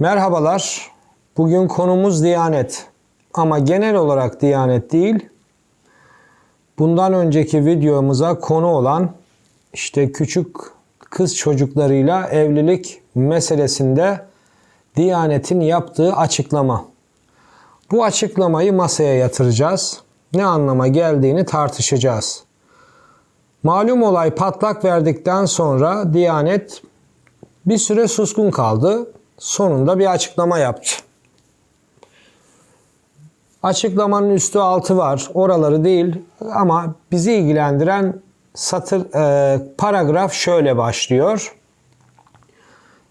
Merhabalar. Bugün konumuz Diyanet. Ama genel olarak Diyanet değil. Bundan önceki videomuza konu olan işte küçük kız çocuklarıyla evlilik meselesinde Diyanet'in yaptığı açıklama. Bu açıklamayı masaya yatıracağız. Ne anlama geldiğini tartışacağız. Malum olay patlak verdikten sonra Diyanet bir süre suskun kaldı. Sonunda bir açıklama yaptı. Açıklamanın üstü altı var. Oraları değil ama bizi ilgilendiren satır e, paragraf şöyle başlıyor.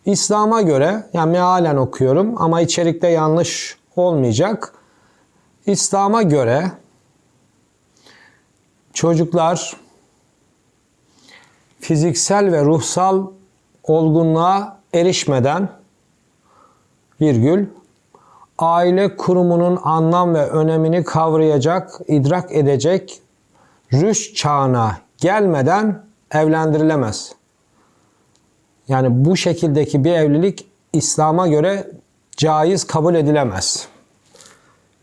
İslam'a göre yani mealen okuyorum ama içerikte yanlış olmayacak. İslam'a göre çocuklar fiziksel ve ruhsal olgunluğa erişmeden virgül aile kurumunun anlam ve önemini kavrayacak, idrak edecek rüşt çağına gelmeden evlendirilemez. Yani bu şekildeki bir evlilik İslam'a göre caiz kabul edilemez.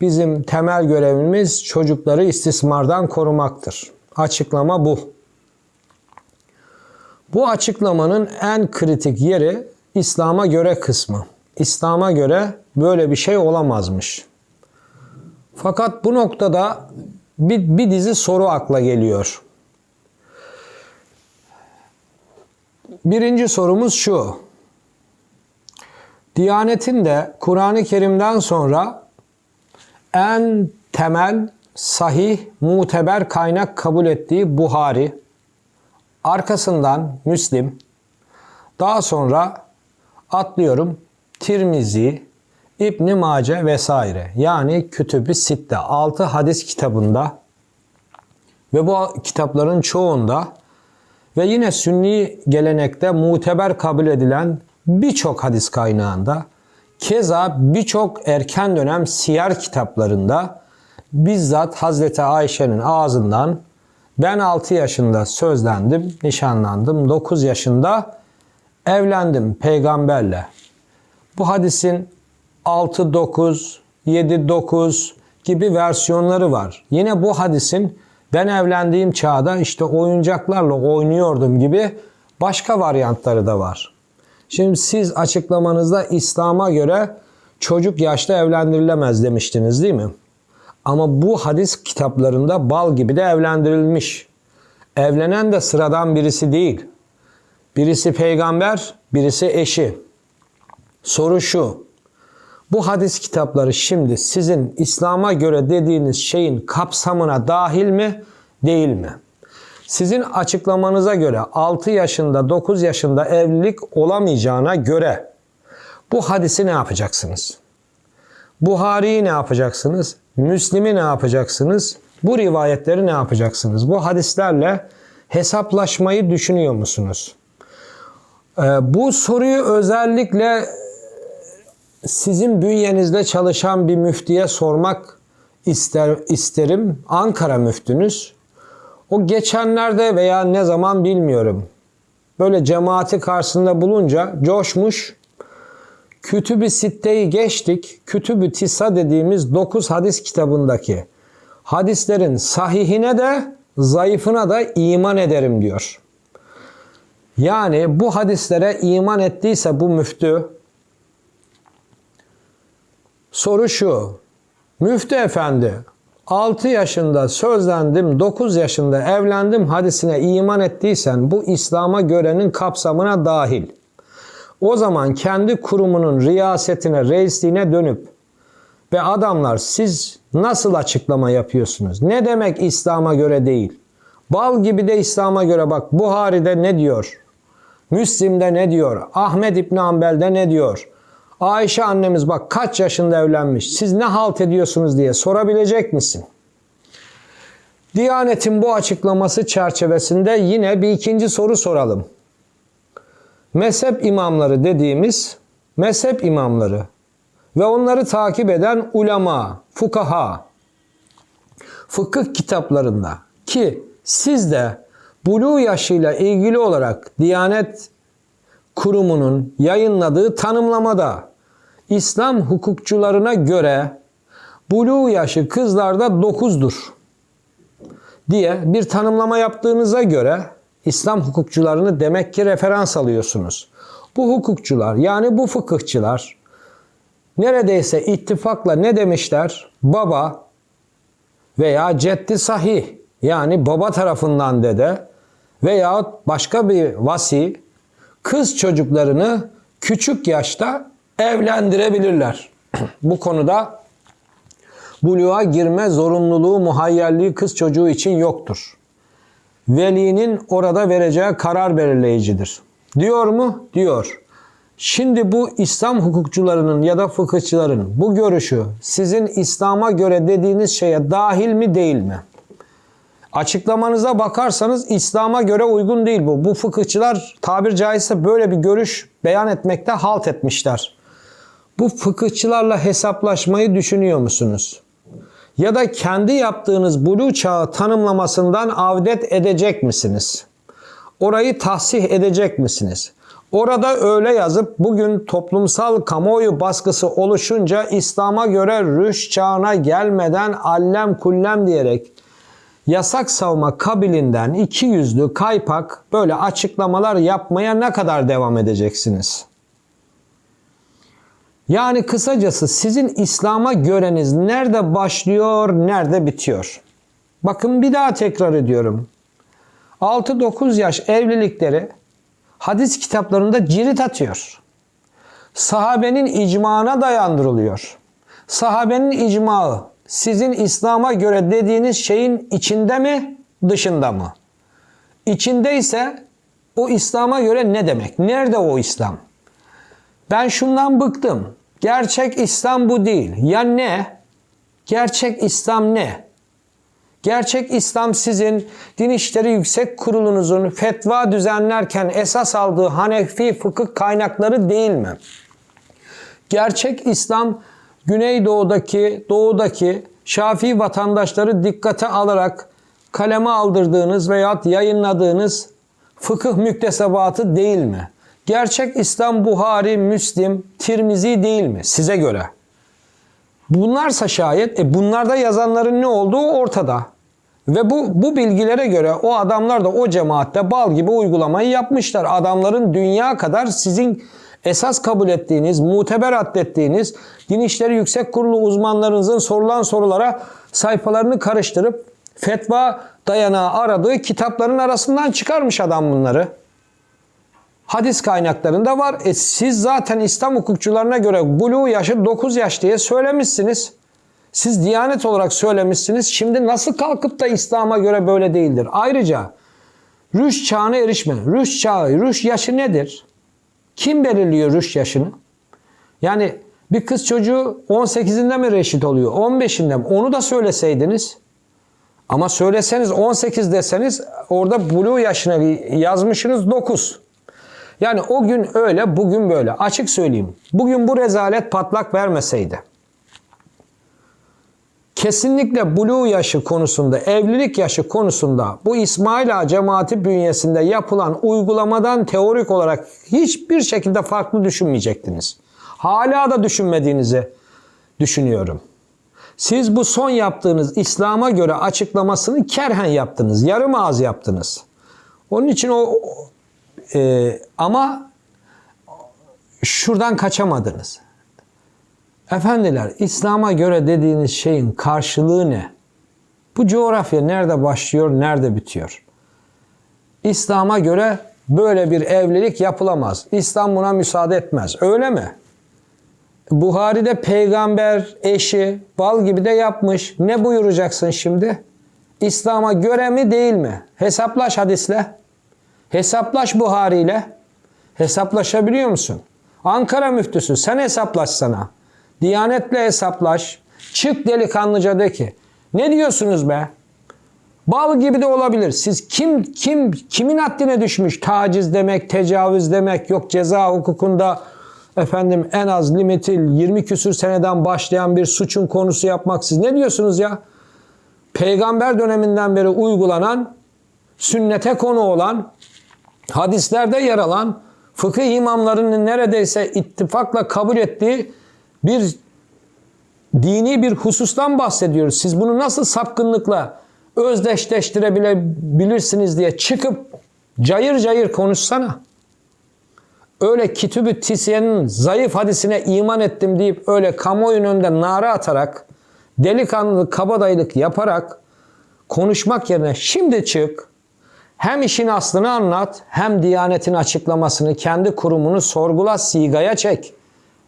Bizim temel görevimiz çocukları istismardan korumaktır. Açıklama bu. Bu açıklamanın en kritik yeri İslam'a göre kısmı. İslam'a göre böyle bir şey olamazmış. Fakat bu noktada bir, bir dizi soru akla geliyor. Birinci sorumuz şu. Diyanetin de Kur'an-ı Kerim'den sonra en temel, sahih, muteber kaynak kabul ettiği Buhari, arkasından Müslim, daha sonra atlıyorum Tirmizi, İbn Mace vesaire. Yani Kütüb-i Sitte 6 hadis kitabında ve bu kitapların çoğunda ve yine sünni gelenekte muteber kabul edilen birçok hadis kaynağında keza birçok erken dönem siyer kitaplarında bizzat Hazreti Ayşe'nin ağzından ben 6 yaşında sözlendim, nişanlandım, 9 yaşında evlendim peygamberle. Bu hadisin 6 9, 7 9 gibi versiyonları var. Yine bu hadisin ben evlendiğim çağda işte oyuncaklarla oynuyordum gibi başka varyantları da var. Şimdi siz açıklamanızda İslam'a göre çocuk yaşta evlendirilemez demiştiniz değil mi? Ama bu hadis kitaplarında bal gibi de evlendirilmiş. Evlenen de sıradan birisi değil. Birisi peygamber, birisi eşi. Soru şu. Bu hadis kitapları şimdi sizin İslam'a göre dediğiniz şeyin kapsamına dahil mi, değil mi? Sizin açıklamanıza göre 6 yaşında, 9 yaşında evlilik olamayacağına göre bu hadisi ne yapacaksınız? Buhari'yi ne yapacaksınız? Müslim'i ne yapacaksınız? Bu rivayetleri ne yapacaksınız? Bu hadislerle hesaplaşmayı düşünüyor musunuz? Ee, bu soruyu özellikle sizin bünyenizde çalışan bir müftiye sormak ister isterim. Ankara müftünüz. O geçenlerde veya ne zaman bilmiyorum. Böyle cemaati karşısında bulunca coşmuş. Kütüb-i Sitte'yi geçtik. Kütüb-i Tisa dediğimiz 9 hadis kitabındaki hadislerin sahihine de zayıfına da iman ederim diyor. Yani bu hadislere iman ettiyse bu müftü soru şu. Müftü efendi 6 yaşında sözlendim, 9 yaşında evlendim hadisine iman ettiysen bu İslam'a görenin kapsamına dahil. O zaman kendi kurumunun riyasetine, reisliğine dönüp ve adamlar siz nasıl açıklama yapıyorsunuz? Ne demek İslam'a göre değil? Bal gibi de İslam'a göre bak Buhari'de ne diyor? Müslim'de ne diyor? Ahmet İbn Hanbel'de ne diyor? Ayşe annemiz bak kaç yaşında evlenmiş. Siz ne halt ediyorsunuz diye sorabilecek misin? Diyanet'in bu açıklaması çerçevesinde yine bir ikinci soru soralım. Mezhep imamları dediğimiz mezhep imamları ve onları takip eden ulema, fukaha, fıkıh kitaplarında ki siz de buluğ yaşıyla ilgili olarak Diyanet Kurumu'nun yayınladığı tanımlamada İslam hukukçularına göre buluğ yaşı kızlarda 9'dur diye bir tanımlama yaptığınıza göre İslam hukukçularını demek ki referans alıyorsunuz. Bu hukukçular yani bu fıkıhçılar neredeyse ittifakla ne demişler? Baba veya ceddi sahih yani baba tarafından dede veya başka bir vasi kız çocuklarını küçük yaşta evlendirebilirler. Bu konuda buluğa girme zorunluluğu muhayyerliği kız çocuğu için yoktur. Velinin orada vereceği karar belirleyicidir. Diyor mu? Diyor. Şimdi bu İslam hukukçularının ya da fıkıhçıların bu görüşü sizin İslam'a göre dediğiniz şeye dahil mi değil mi? Açıklamanıza bakarsanız İslam'a göre uygun değil bu. Bu fıkıhçılar tabir caizse böyle bir görüş beyan etmekte halt etmişler. Bu fıkıhçılarla hesaplaşmayı düşünüyor musunuz? Ya da kendi yaptığınız bulu çağı tanımlamasından avdet edecek misiniz? Orayı tahsih edecek misiniz? Orada öyle yazıp bugün toplumsal kamuoyu baskısı oluşunca İslam'a göre rüş çağına gelmeden allem kullem diyerek yasak savma kabilinden iki yüzlü kaypak böyle açıklamalar yapmaya ne kadar devam edeceksiniz? Yani kısacası sizin İslam'a göreniz nerede başlıyor, nerede bitiyor? Bakın bir daha tekrar ediyorum. 6-9 yaş evlilikleri hadis kitaplarında cirit atıyor. Sahabenin icmağına dayandırılıyor. Sahabenin icmağı sizin İslam'a göre dediğiniz şeyin içinde mi, dışında mı? İçindeyse o İslam'a göre ne demek? Nerede o İslam? Ben şundan bıktım. Gerçek İslam bu değil. Ya ne? Gerçek İslam ne? Gerçek İslam sizin Din İşleri Yüksek Kurulunuzun fetva düzenlerken esas aldığı Hanefi fıkıh kaynakları değil mi? Gerçek İslam Güneydoğu'daki, doğudaki Şafii vatandaşları dikkate alarak kaleme aldırdığınız veya yayınladığınız fıkıh müktesebatı değil mi? Gerçek İslam Buhari, Müslim, Tirmizi değil mi size göre? Bunlarsa şayet e bunlarda yazanların ne olduğu ortada. Ve bu, bu bilgilere göre o adamlar da o cemaatte bal gibi uygulamayı yapmışlar. Adamların dünya kadar sizin esas kabul ettiğiniz, muteber addettiğiniz Din İşleri Yüksek Kurulu uzmanlarınızın sorulan sorulara sayfalarını karıştırıp fetva dayanağı aradığı kitapların arasından çıkarmış adam bunları. Hadis kaynaklarında var. E siz zaten İslam hukukçularına göre buluğ yaşı 9 yaş diye söylemişsiniz. Siz diyanet olarak söylemişsiniz. Şimdi nasıl kalkıp da İslam'a göre böyle değildir? Ayrıca rüş çağına erişme. Rüş çağı, rüş yaşı nedir? Kim belirliyor rüş yaşını? Yani bir kız çocuğu 18'inde mi reşit oluyor? 15'inde mi? Onu da söyleseydiniz. Ama söyleseniz 18 deseniz orada buluğ yaşına yazmışsınız 9. Yani o gün öyle, bugün böyle. Açık söyleyeyim. Bugün bu rezalet patlak vermeseydi. Kesinlikle buluğ yaşı konusunda, evlilik yaşı konusunda bu İsmail Ağa cemaati bünyesinde yapılan uygulamadan teorik olarak hiçbir şekilde farklı düşünmeyecektiniz. Hala da düşünmediğinizi düşünüyorum. Siz bu son yaptığınız İslam'a göre açıklamasını kerhen yaptınız. Yarım ağız yaptınız. Onun için o e, ama şuradan kaçamadınız. Efendiler İslam'a göre dediğiniz şeyin karşılığı ne? Bu coğrafya nerede başlıyor, nerede bitiyor? İslam'a göre böyle bir evlilik yapılamaz. İslam buna müsaade etmez. Öyle mi? Buhari'de peygamber eşi bal gibi de yapmış. Ne buyuracaksın şimdi? İslam'a göre mi değil mi? Hesaplaş hadisle. Hesaplaş Buhari ile. Hesaplaşabiliyor musun? Ankara müftüsü sen hesaplaş sana. Diyanetle hesaplaş. Çık delikanlıca de ki. Ne diyorsunuz be? Bal gibi de olabilir. Siz kim kim kimin haddine düşmüş? Taciz demek, tecavüz demek, yok ceza hukukunda efendim en az limiti 20 küsür seneden başlayan bir suçun konusu yapmak siz ne diyorsunuz ya? Peygamber döneminden beri uygulanan sünnete konu olan hadislerde yer alan fıkıh imamlarının neredeyse ittifakla kabul ettiği bir dini bir husustan bahsediyoruz. Siz bunu nasıl sapkınlıkla özdeşleştirebilirsiniz diye çıkıp cayır cayır konuşsana. Öyle kitübü tisiyenin zayıf hadisine iman ettim deyip öyle kamuoyunun önünde nara atarak delikanlılık, kabadayılık yaparak konuşmak yerine şimdi çık hem işin aslını anlat hem Diyanet'in açıklamasını kendi kurumunu sorgula sigaya çek.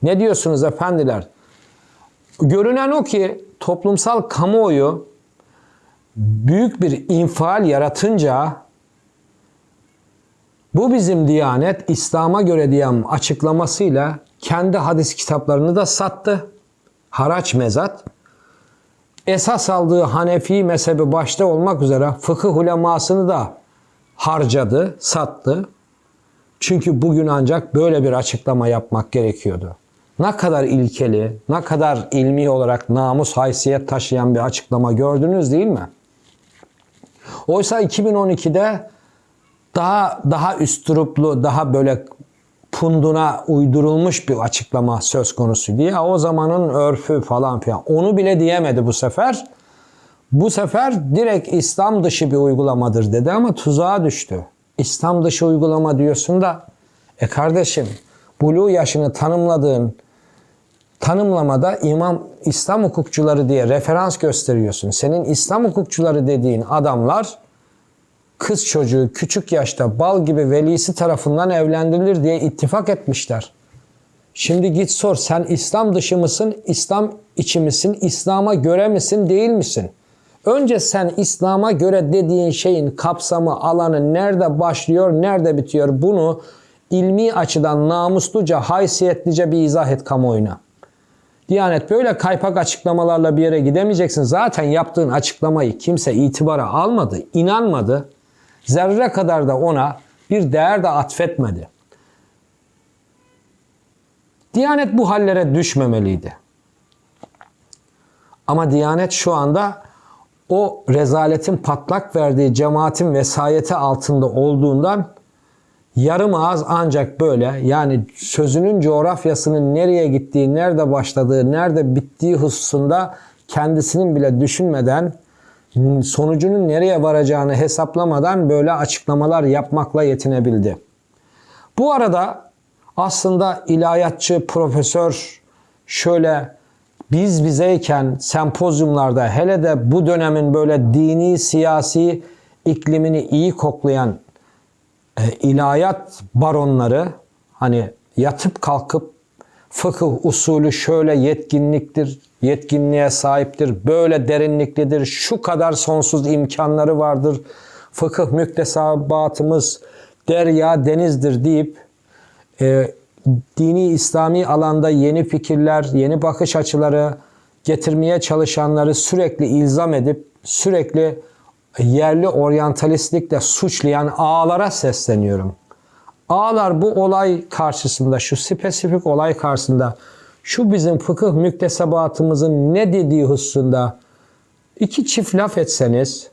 Ne diyorsunuz efendiler? Görünen o ki toplumsal kamuoyu büyük bir infial yaratınca bu bizim Diyanet İslam'a göre diyem açıklamasıyla kendi hadis kitaplarını da sattı. Haraç mezat. Esas aldığı Hanefi mezhebi başta olmak üzere fıkıh ulemasını da harcadı, sattı. Çünkü bugün ancak böyle bir açıklama yapmak gerekiyordu. Ne kadar ilkeli, ne kadar ilmi olarak namus haysiyet taşıyan bir açıklama gördünüz değil mi? Oysa 2012'de daha daha üstüruplu, daha böyle punduna uydurulmuş bir açıklama söz konusuydu. Ya o zamanın örfü falan filan. Onu bile diyemedi bu sefer. Bu sefer direkt İslam dışı bir uygulamadır dedi ama tuzağa düştü. İslam dışı uygulama diyorsun da e kardeşim buluğ yaşını tanımladığın tanımlamada imam İslam hukukçuları diye referans gösteriyorsun. Senin İslam hukukçuları dediğin adamlar kız çocuğu küçük yaşta bal gibi velisi tarafından evlendirilir diye ittifak etmişler. Şimdi git sor sen İslam dışı mısın, İslam içi misin, İslam'a göre misin, değil misin? Önce sen İslam'a göre dediğin şeyin kapsamı, alanı nerede başlıyor, nerede bitiyor bunu ilmi açıdan namusluca, haysiyetlice bir izah et kamuoyuna. Diyanet böyle kaypak açıklamalarla bir yere gidemeyeceksin. Zaten yaptığın açıklamayı kimse itibara almadı, inanmadı. Zerre kadar da ona bir değer de atfetmedi. Diyanet bu hallere düşmemeliydi. Ama Diyanet şu anda o rezaletin patlak verdiği cemaatin vesayeti altında olduğundan yarım ağız ancak böyle yani sözünün coğrafyasının nereye gittiği, nerede başladığı, nerede bittiği hususunda kendisinin bile düşünmeden sonucunun nereye varacağını hesaplamadan böyle açıklamalar yapmakla yetinebildi. Bu arada aslında ilahiyatçı profesör şöyle biz bizeyken sempozyumlarda hele de bu dönemin böyle dini siyasi iklimini iyi koklayan e, ilahiyat baronları hani yatıp kalkıp fıkıh usulü şöyle yetkinliktir, yetkinliğe sahiptir, böyle derinliklidir, şu kadar sonsuz imkanları vardır, fıkıh müktesabatımız derya denizdir deyip e, dini İslami alanda yeni fikirler, yeni bakış açıları getirmeye çalışanları sürekli ilzam edip sürekli yerli oryantalistlikle suçlayan ağalara sesleniyorum. Ağlar bu olay karşısında, şu spesifik olay karşısında, şu bizim fıkıh müktesebatımızın ne dediği hususunda iki çift laf etseniz,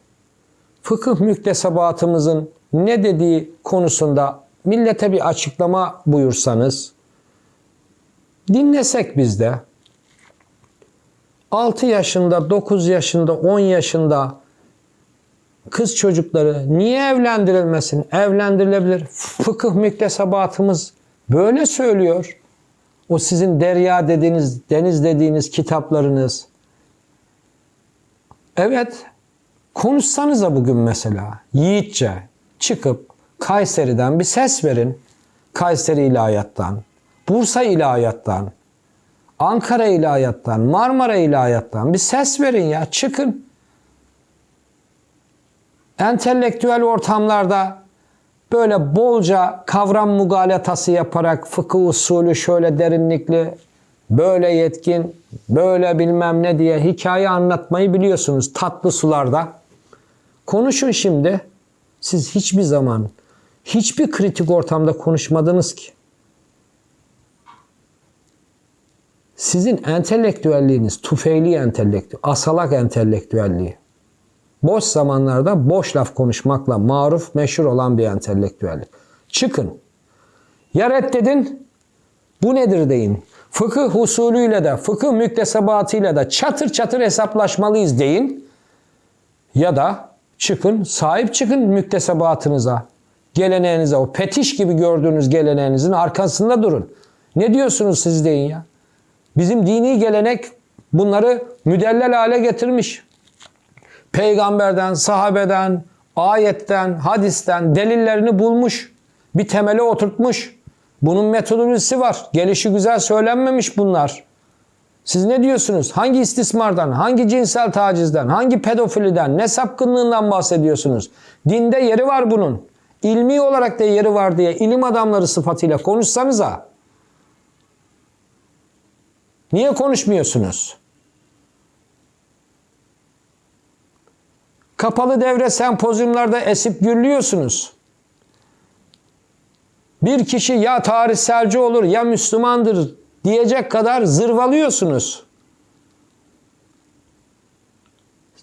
fıkıh müktesebatımızın ne dediği konusunda millete bir açıklama buyursanız, dinlesek biz de, 6 yaşında, 9 yaşında, 10 yaşında kız çocukları niye evlendirilmesin? Evlendirilebilir. Fıkıh müktesebatımız böyle söylüyor. O sizin derya dediğiniz, deniz dediğiniz kitaplarınız. Evet, konuşsanıza bugün mesela yiğitçe çıkıp Kayseri'den bir ses verin. Kayseri ilahiyattan, Bursa ilahiyattan, Ankara ilahiyattan, Marmara ilahiyattan bir ses verin ya çıkın entelektüel ortamlarda böyle bolca kavram mugalatası yaparak fıkıh usulü şöyle derinlikli, böyle yetkin, böyle bilmem ne diye hikaye anlatmayı biliyorsunuz tatlı sularda. Konuşun şimdi. Siz hiçbir zaman hiçbir kritik ortamda konuşmadınız ki. Sizin entelektüelliğiniz tufeyli entelektüel, asalak entelektüelliği boş zamanlarda boş laf konuşmakla maruf meşhur olan bir entelektüellik. Çıkın. Ya reddedin, bu nedir deyin. fıkıh usulüyle de, fıkıh müktesebatıyla da çatır çatır hesaplaşmalıyız deyin. Ya da çıkın, sahip çıkın müktesebatınıza, geleneğinize, o petiş gibi gördüğünüz geleneğinizin arkasında durun. Ne diyorsunuz siz deyin ya? Bizim dini gelenek bunları müdellel hale getirmiş. Peygamberden, sahabeden, ayetten, hadisten delillerini bulmuş. Bir temele oturtmuş. Bunun metodolojisi var. Gelişi güzel söylenmemiş bunlar. Siz ne diyorsunuz? Hangi istismardan, hangi cinsel tacizden, hangi pedofiliden, ne sapkınlığından bahsediyorsunuz? Dinde yeri var bunun. İlmi olarak da yeri var diye ilim adamları sıfatıyla konuşsanıza. Niye konuşmuyorsunuz? Kapalı devre sempozyumlarda esip gürlüyorsunuz. Bir kişi ya tarihselci olur ya Müslümandır diyecek kadar zırvalıyorsunuz.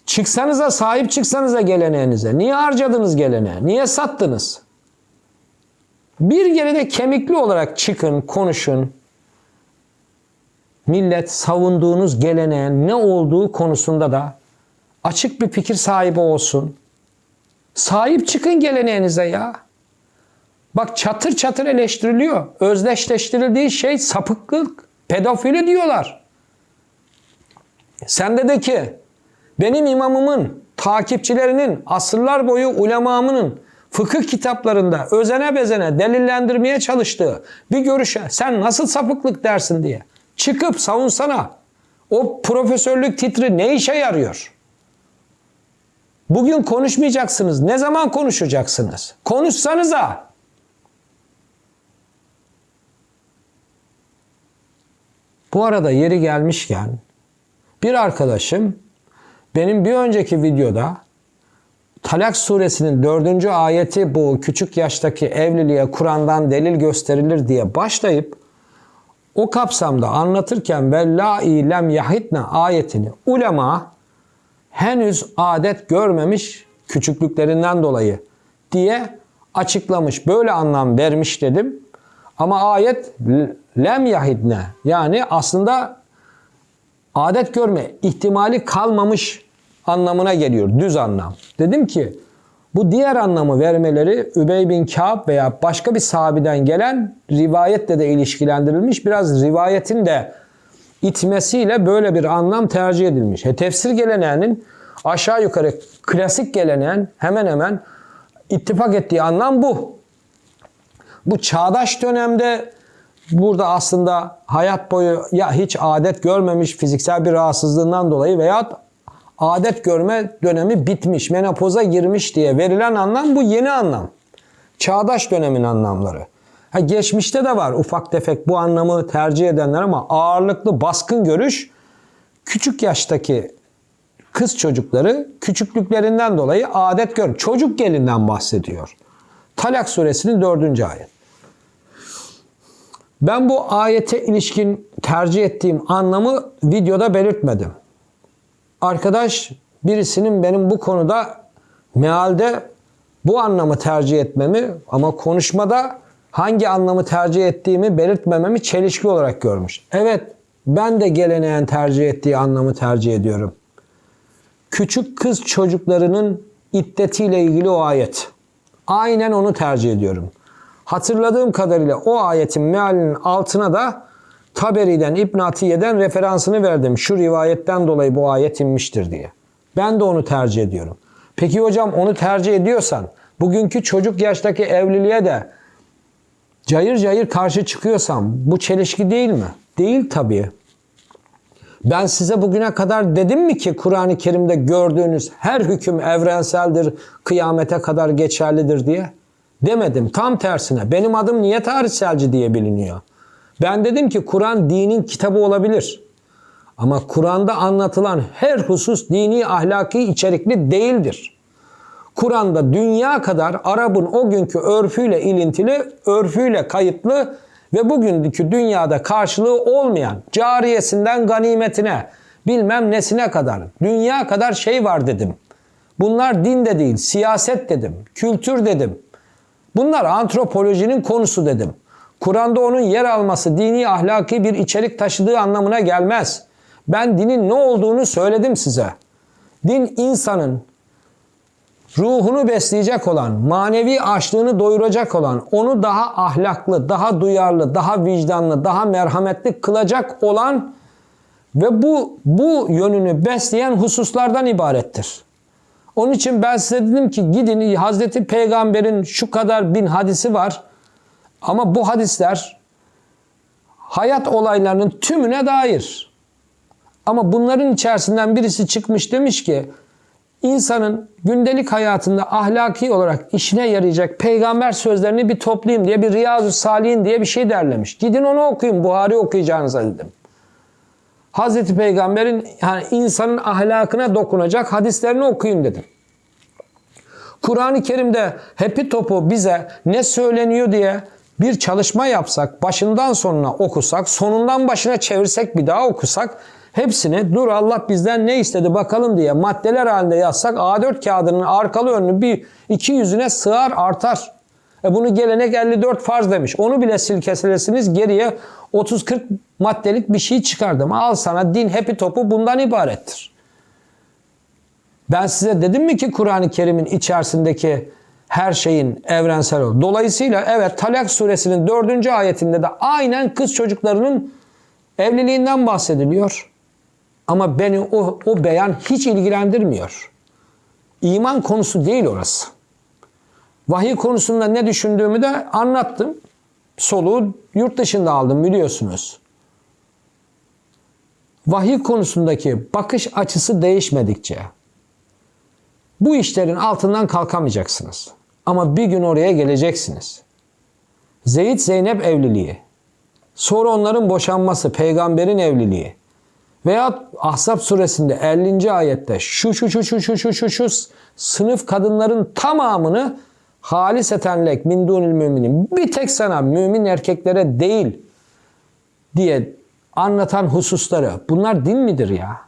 Çıksanıza sahip çıksanıza geleneğinize. Niye harcadınız geleneği? Niye sattınız? Bir geride kemikli olarak çıkın, konuşun. Millet savunduğunuz geleneğin ne olduğu konusunda da açık bir fikir sahibi olsun. Sahip çıkın geleneğinize ya. Bak çatır çatır eleştiriliyor. Özdeşleştirildiği şey sapıklık, pedofili diyorlar. Sende de ki benim imamımın, takipçilerinin, asırlar boyu ulemamının fıkıh kitaplarında özene bezene delillendirmeye çalıştığı bir görüşe sen nasıl sapıklık dersin diye çıkıp savunsana. O profesörlük titri ne işe yarıyor? Bugün konuşmayacaksınız. Ne zaman konuşacaksınız? Konuşsanıza. Bu arada yeri gelmişken bir arkadaşım benim bir önceki videoda Talak suresinin dördüncü ayeti bu küçük yaştaki evliliğe Kur'an'dan delil gösterilir diye başlayıp o kapsamda anlatırken ve la ilem yahitne ayetini ulema henüz adet görmemiş küçüklüklerinden dolayı diye açıklamış. Böyle anlam vermiş dedim. Ama ayet lem yahidne yani aslında adet görme ihtimali kalmamış anlamına geliyor. Düz anlam. Dedim ki bu diğer anlamı vermeleri Übey bin Kâb veya başka bir sahabeden gelen rivayetle de ilişkilendirilmiş. Biraz rivayetin de itmesiyle böyle bir anlam tercih edilmiş. He, tefsir geleneğinin aşağı yukarı klasik geleneğin hemen hemen ittifak ettiği anlam bu. Bu çağdaş dönemde burada aslında hayat boyu ya hiç adet görmemiş fiziksel bir rahatsızlığından dolayı veya adet görme dönemi bitmiş, menopoza girmiş diye verilen anlam bu yeni anlam. Çağdaş dönemin anlamları. Ha, geçmişte de var ufak tefek bu anlamı tercih edenler ama ağırlıklı baskın görüş küçük yaştaki kız çocukları küçüklüklerinden dolayı adet gör. Çocuk gelinden bahsediyor. Talak suresinin dördüncü ayet. Ben bu ayete ilişkin tercih ettiğim anlamı videoda belirtmedim. Arkadaş birisinin benim bu konuda mealde bu anlamı tercih etmemi ama konuşmada hangi anlamı tercih ettiğimi belirtmememi çelişki olarak görmüş. Evet ben de geleneğin tercih ettiği anlamı tercih ediyorum. Küçük kız çocuklarının iddetiyle ilgili o ayet. Aynen onu tercih ediyorum. Hatırladığım kadarıyla o ayetin mealinin altına da Taberi'den, İbn Atiye'den referansını verdim. Şu rivayetten dolayı bu ayet inmiştir diye. Ben de onu tercih ediyorum. Peki hocam onu tercih ediyorsan bugünkü çocuk yaştaki evliliğe de cayır cayır karşı çıkıyorsam bu çelişki değil mi? Değil tabii. Ben size bugüne kadar dedim mi ki Kur'an-ı Kerim'de gördüğünüz her hüküm evrenseldir, kıyamete kadar geçerlidir diye? Demedim. Tam tersine. Benim adım niye tarihselci diye biliniyor? Ben dedim ki Kur'an dinin kitabı olabilir. Ama Kur'an'da anlatılan her husus dini ahlaki içerikli değildir. Kur'an'da dünya kadar Arap'ın o günkü örfüyle ilintili, örfüyle kayıtlı ve bugünkü dünyada karşılığı olmayan cariyesinden ganimetine, bilmem nesine kadar, dünya kadar şey var dedim. Bunlar din de değil, siyaset dedim, kültür dedim. Bunlar antropolojinin konusu dedim. Kur'an'da onun yer alması dini ahlaki bir içerik taşıdığı anlamına gelmez. Ben dinin ne olduğunu söyledim size. Din insanın ruhunu besleyecek olan, manevi açlığını doyuracak olan, onu daha ahlaklı, daha duyarlı, daha vicdanlı, daha merhametli kılacak olan ve bu bu yönünü besleyen hususlardan ibarettir. Onun için ben size dedim ki gidin Hazreti Peygamber'in şu kadar bin hadisi var. Ama bu hadisler hayat olaylarının tümüne dair. Ama bunların içerisinden birisi çıkmış demiş ki insanın gündelik hayatında ahlaki olarak işine yarayacak peygamber sözlerini bir toplayayım diye bir Riyazu Salihin diye bir şey derlemiş. Gidin onu okuyun Buhari okuyacağınıza dedim. Hazreti Peygamber'in yani insanın ahlakına dokunacak hadislerini okuyun dedim. Kur'an-ı Kerim'de hepi topu bize ne söyleniyor diye bir çalışma yapsak, başından sonuna okusak, sonundan başına çevirsek bir daha okusak, hepsini dur Allah bizden ne istedi bakalım diye maddeler halinde yazsak A4 kağıdının arkalı önlü bir iki yüzüne sığar artar. E bunu gelenek 54 farz demiş. Onu bile silkeselesiniz geriye 30-40 maddelik bir şey çıkardım. Al sana din hepi topu bundan ibarettir. Ben size dedim mi ki Kur'an-ı Kerim'in içerisindeki her şeyin evrensel olduğu. Dolayısıyla evet Talak suresinin dördüncü ayetinde de aynen kız çocuklarının evliliğinden bahsediliyor. Ama beni o, o beyan hiç ilgilendirmiyor. İman konusu değil orası. Vahiy konusunda ne düşündüğümü de anlattım. Soluğu yurt dışında aldım biliyorsunuz. Vahiy konusundaki bakış açısı değişmedikçe bu işlerin altından kalkamayacaksınız. Ama bir gün oraya geleceksiniz. Zeyd Zeynep evliliği, sonra onların boşanması, peygamberin evliliği veya Ahzab suresinde 50. ayette şu şu şu şu şu şu şu şu sınıf kadınların tamamını halisetenlek min dunil müminin bir tek sana mümin erkeklere değil diye anlatan hususları bunlar din midir ya?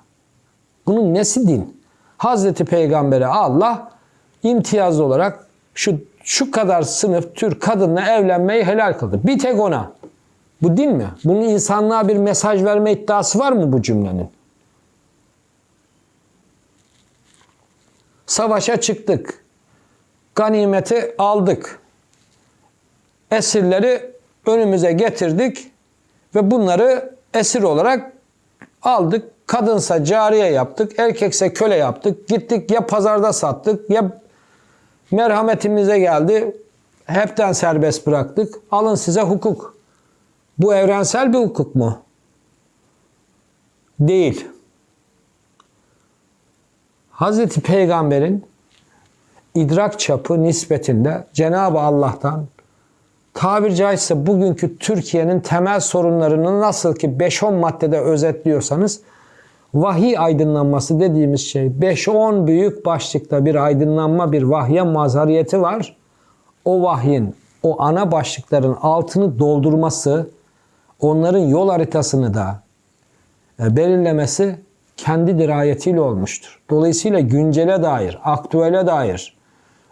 Bunun nesi din? Hazreti Peygamber'e Allah imtiyazlı olarak şu şu kadar sınıf tür kadınla evlenmeyi helal kıldı. Bir tek ona. Bu din mi? Bunun insanlığa bir mesaj verme iddiası var mı bu cümlenin? Savaşa çıktık. Ganimeti aldık. Esirleri önümüze getirdik ve bunları esir olarak aldık. Kadınsa cariye yaptık, erkekse köle yaptık. Gittik ya pazarda sattık ya merhametimize geldi. Hepten serbest bıraktık. Alın size hukuk. Bu evrensel bir hukuk mu? Değil. Hazreti Peygamber'in idrak çapı nispetinde Cenab-ı Allah'tan tabir caizse bugünkü Türkiye'nin temel sorunlarını nasıl ki 5-10 maddede özetliyorsanız vahiy aydınlanması dediğimiz şey 5-10 büyük başlıkta bir aydınlanma, bir vahye mazhariyeti var. O vahyin, o ana başlıkların altını doldurması, onların yol haritasını da e, belirlemesi kendi dirayetiyle olmuştur. Dolayısıyla güncele dair, aktüele dair,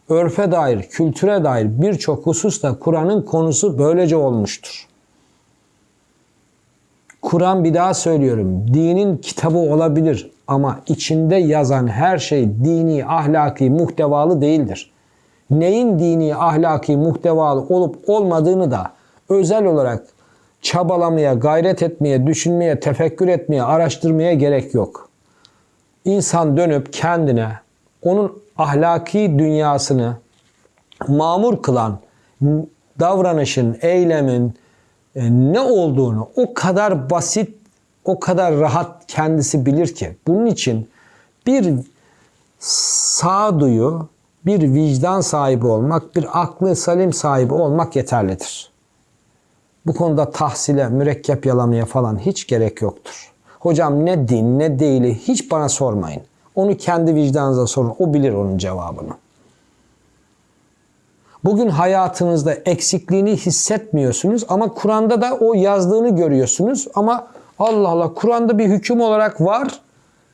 örfe dair, kültüre dair birçok hususta Kur'an'ın konusu böylece olmuştur. Kur'an bir daha söylüyorum. Dinin kitabı olabilir ama içinde yazan her şey dini, ahlaki, muhtevalı değildir. Neyin dini, ahlaki, muhtevalı olup olmadığını da özel olarak çabalamaya, gayret etmeye, düşünmeye, tefekkür etmeye, araştırmaya gerek yok. İnsan dönüp kendine onun ahlaki dünyasını mamur kılan davranışın, eylemin, e, ne olduğunu o kadar basit, o kadar rahat kendisi bilir ki. Bunun için bir sağduyu, bir vicdan sahibi olmak, bir aklı salim sahibi olmak yeterlidir. Bu konuda tahsile, mürekkep yalamaya falan hiç gerek yoktur. Hocam ne din ne değili hiç bana sormayın. Onu kendi vicdanınıza sorun. O bilir onun cevabını. Bugün hayatınızda eksikliğini hissetmiyorsunuz ama Kur'an'da da o yazdığını görüyorsunuz ama Allah Allah Kur'an'da bir hüküm olarak var.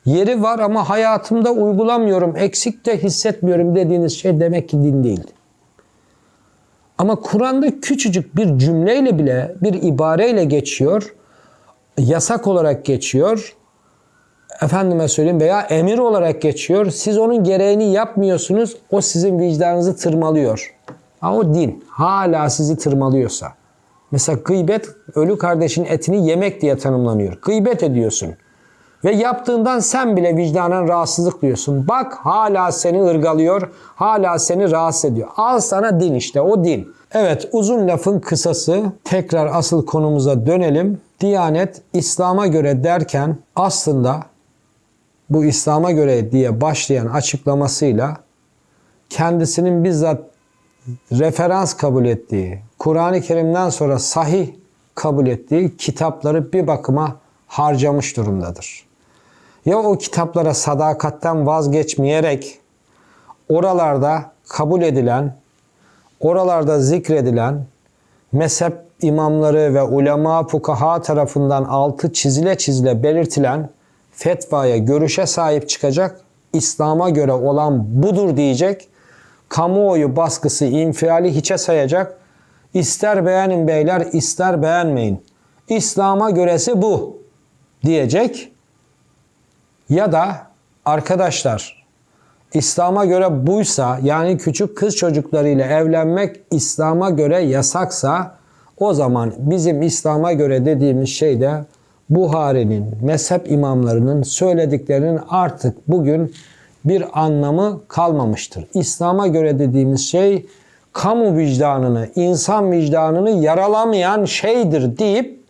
Yeri var ama hayatımda uygulamıyorum, eksik de hissetmiyorum dediğiniz şey demek ki din değil. Ama Kur'an'da küçücük bir cümleyle bile, bir ibareyle geçiyor. Yasak olarak geçiyor. Efendime söyleyeyim veya emir olarak geçiyor. Siz onun gereğini yapmıyorsunuz. O sizin vicdanınızı tırmalıyor. Ha, o din hala sizi tırmalıyorsa. Mesela gıybet ölü kardeşin etini yemek diye tanımlanıyor. Gıybet ediyorsun. Ve yaptığından sen bile vicdanen rahatsızlık duyuyorsun. Bak hala seni ırgalıyor, hala seni rahatsız ediyor. Al sana din işte o din. Evet uzun lafın kısası tekrar asıl konumuza dönelim. Diyanet İslam'a göre derken aslında bu İslam'a göre diye başlayan açıklamasıyla kendisinin bizzat referans kabul ettiği, Kur'an-ı Kerim'den sonra sahih kabul ettiği kitapları bir bakıma harcamış durumdadır. Ya o kitaplara sadakatten vazgeçmeyerek oralarda kabul edilen, oralarda zikredilen mezhep imamları ve ulema fukaha tarafından altı çizile çizile belirtilen fetvaya, görüşe sahip çıkacak, İslam'a göre olan budur diyecek, kamuoyu baskısı, infiali hiçe sayacak, ister beğenin beyler, ister beğenmeyin. İslam'a göresi bu diyecek. Ya da arkadaşlar İslam'a göre buysa yani küçük kız çocuklarıyla evlenmek İslam'a göre yasaksa o zaman bizim İslam'a göre dediğimiz şey de Buhari'nin, mezhep imamlarının söylediklerinin artık bugün bir anlamı kalmamıştır. İslam'a göre dediğimiz şey kamu vicdanını, insan vicdanını yaralamayan şeydir deyip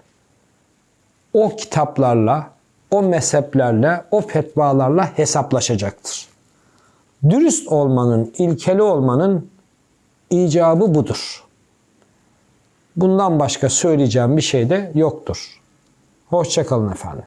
o kitaplarla, o mezheplerle, o fetvalarla hesaplaşacaktır. Dürüst olmanın, ilkeli olmanın icabı budur. Bundan başka söyleyeceğim bir şey de yoktur. Hoşçakalın efendim.